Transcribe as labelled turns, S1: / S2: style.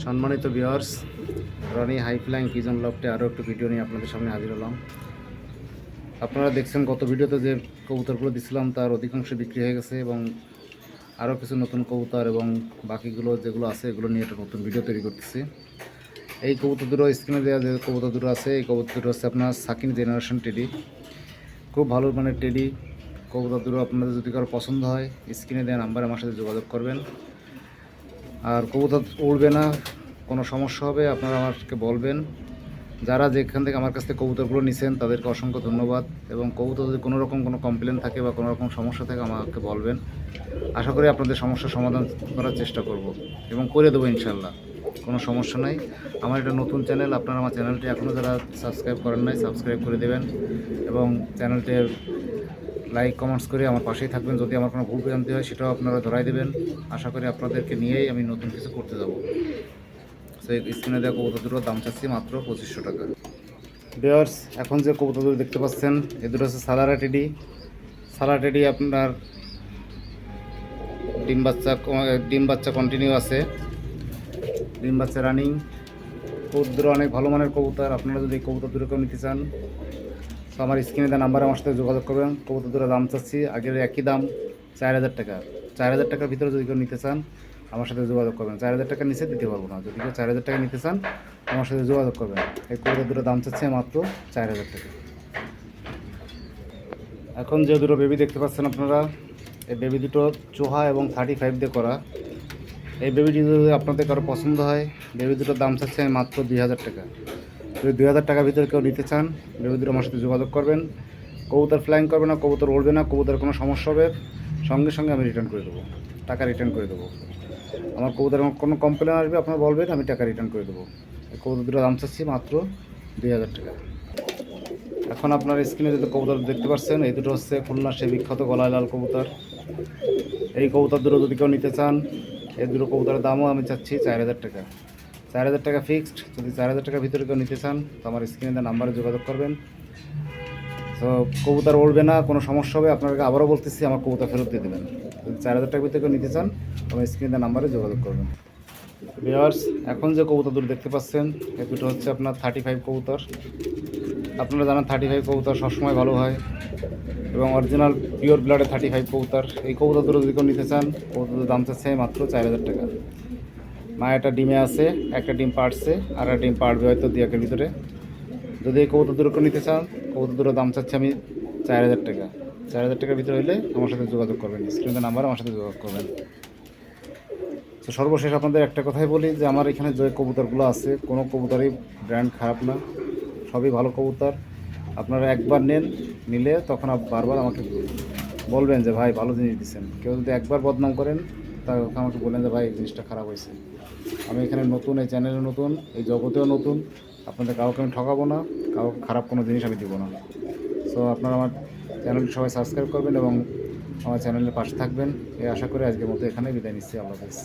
S1: সম্মানিত viewers Roni high flying pigeon লফটে আরও একটু ভিডিও নিয়ে আপনাদের সামনে হাজির হলাম। আপনারা দেখছেন গত ভিডিওতে যে কবুতরগুলো দিছিলাম, তার অধিকাংশ বিক্রি হয়ে গেছে এবং আরও কিছু নতুন কবুতর এবং বাকিগুলো যেগুলো আছে, এগুলো নিয়ে একটা নতুন ভিডিও তৈরি করতেছি। এই কবুতর দুটো স্ক্রিনে দেওয়া যে কবুতর দুটো আছে, এই কবুতর দুটো হচ্ছে আপনার সাকিন জেনারেশন টেডি খুব ভালো মানে টেডি কবুতর দুটো আপনাদের যদি কারও পছন্দ হয় স্ক্রিনে দেওয়া নাম্বারে আমার সাথে যোগাযোগ করবেন। আর কবুতর উড়বে না, কোনো সমস্যা হবে, আপনারা আমাকে বলবেন। যারা যেখান থেকে আমার কাছ থেকে কবুতরগুলো নিছেন, তাদেরকে অসংখ্য ধন্যবাদ এবং কবুতর যদি কোনো রকম কোনো কমপ্লেন থাকে বা কোনো রকম সমস্যা থাকে, আমাকে বলবেন। আশা করি আপনাদের সমস্যার সমাধান করার চেষ্টা করব এবং করে দেবো ইনশাল্লাহ কোনো সমস্যা নাই। আমার এটা নতুন চ্যানেল, আপনারা আমার চ্যানেলটি এখনও যারা সাবস্ক্রাইব করেন নাই, সাবস্ক্রাইব করে দেবেন এবং চ্যানেলটি লাইক কমেন্টস করে আমার পাশেই থাকবেন। যদি আমার কোনো ভুল ভ্রান্তি হয়, সেটাও আপনারা ধরাই দেবেন। আশা করি আপনাদেরকে নিয়েই আমি নতুন কিছু করতে যাব। সেই স্ক্রিনে দেওয়া কবুতর দাম চাচ্ছি মাত্র পঁচিশশো টাকা। বিয়ার্স এখন যে কবুতর দুটো দেখতে পাচ্ছেন, এ দুটো হচ্ছে সালারা টেডি সালারা টেডি আপনার ডিম বাচ্চা ডিম বাচ্চা কন্টিনিউ আছে। ডিম বাচ্চা রানিং কবুতর অনেক ভালো মানের কবুতর। আপনারা যদি কবুতর দুটো কেউ নিতে চান আমার স্ক্রিনে দেওয়া নাম্বারে আমার সাথে যোগাযোগ করবেন। কবুতর দুটো দাম চাচ্ছি। আগের একই দাম, চার হাজার টাকা। চার হাজার টাকার ভিতরে যদি কেউ নিতে চান, আমার সাথে যোগাযোগ করবেন। চার হাজার টাকা নিচে দিতে পারব না। যদি কেউ চার হাজার টাকা নিতে চান, আমার সাথে যোগাযোগ করবেন। এই কবুতর দুটো দাম চাচ্ছে মাত্র চার হাজার টাকা। এখন যে দুটো বেবি দেখতে পাচ্ছেন আপনারা, এই বেবি দুটো চোহা এবং থার্টি ফাইভ দিয়ে করা। এই বেবিটি যদি আপনাদের কারও পছন্দ হয় বেবি দুটোর দাম চাচ্ছে মাত্র দুই হাজার টাকা। যদি দুই হাজার টাকার ভিতরে কেউ নিতে চান দুটো আমার সাথে যোগাযোগ করবেন। কবুতর ফ্লাইং করবে না, কবুতর উড়বে না কবুতর কোনো সমস্যা হবে, সঙ্গে সঙ্গে আমি রিটার্ন করে দেবো। টাকা রিটার্ন করে দেবো। আমার কবুতর কোনো কমপ্লেন আসবে, আপনারা বলবেন, আমি টাকা রিটার্ন করে দেবো। কবুতর দুটো দাম চাচ্ছি মাত্র দুই হাজার টাকা। এখন আপনার স্ক্রিনে যদি কবুতর দেখতে পাচ্ছেন, এই দুটো হচ্ছে খুলনা সে বিখ্যাত গলায় লাল কবুতর। এই কবুতর দুটো যদি কেউ নিতে চান, এই দুটো কবুতরের দামও আমি চাচ্ছি চার হাজার টাকা। চার হাজার টাকা ফিক্সড। যদি চার হাজার টাকার ভিতরে কেউ নিতে চান, তো আমার স্ক্রিনে দেওয়া নাম্বারে যোগাযোগ করবেন। তো কবুতর উড়বে না, কোনো সমস্যা হবে, আপনাকে আবারও বলতেছি, আমার কবুতর ফেরত দিয়ে দেবেন। যদি চার হাজার টাকার ভিতরে কেউ নিতে চান আমার স্ক্রিনে দেওয়া নাম্বারে যোগাযোগ করবেন। ভিওয়ার্স এখন যে কবুতর দুটো দেখতে পাচ্ছেন, এই দুটো হচ্ছে আপনার থার্টি ফাইভ কবুতর। আপনারা জানেন থার্টি ফাইভ কবুতর সবসময় ভালো হয়, এবং অরিজিনাল পিওর ব্লাডে থার্টি ফাইভ কবুতর। এই কবুতর দুটো যদি কেউ নিতে চান, কবুতরের দাম চাচ্ছে মাত্র চার হাজার টাকা। মা, একটা ডিমে আছে, একটা ডিম পাড়ছে, আর একটা ডিম পাড়বে হয়তো দু একের ভিতরে। যদি এই কবুতর দুটো নিতে চান কবুতর দুটোর দাম চাচ্ছে আমি চার হাজার টাকা। চার হাজার টাকার ভিতরে হলে আমার সাথে যোগাযোগ করবেন স্ক্রিনের নাম্বার আমার সাথে যোগাযোগ করবেন। তো সর্বশেষ আপনাদের একটা কথাই বলি যে, আমার এখানে যে কবুতরগুলো আছে, কোনো কবুতরই ব্র্যান্ড খারাপ না, সবই ভালো কবুতর। আপনারা একবার নেন, নিলে তখন বারবার আমাকে বলবেন যে, ভাই, ভালো জিনিস দিচ্ছেন কেউ যদি একবার বদনাম করেন তা আমাকে বললেন যে, ভাই এই জিনিসটা খারাপ হয়েছে। আমি এখানে নতুন, এই চ্যানেলে নতুন, এই জগতেও নতুন। আপনাদের কাউকে আমি ঠকাবো না, কাউকে খারাপ কোনো জিনিস আমি দেবো না। সো আপনারা আমার চ্যানেলটি সবাই সাবস্ক্রাইব করবেন এবং আমার চ্যানেলের পাশে থাকবেন। এই আশা করে আজকের মতো এখানে বিদায় নিচ্ছি। আল্লাহ হাফেজ।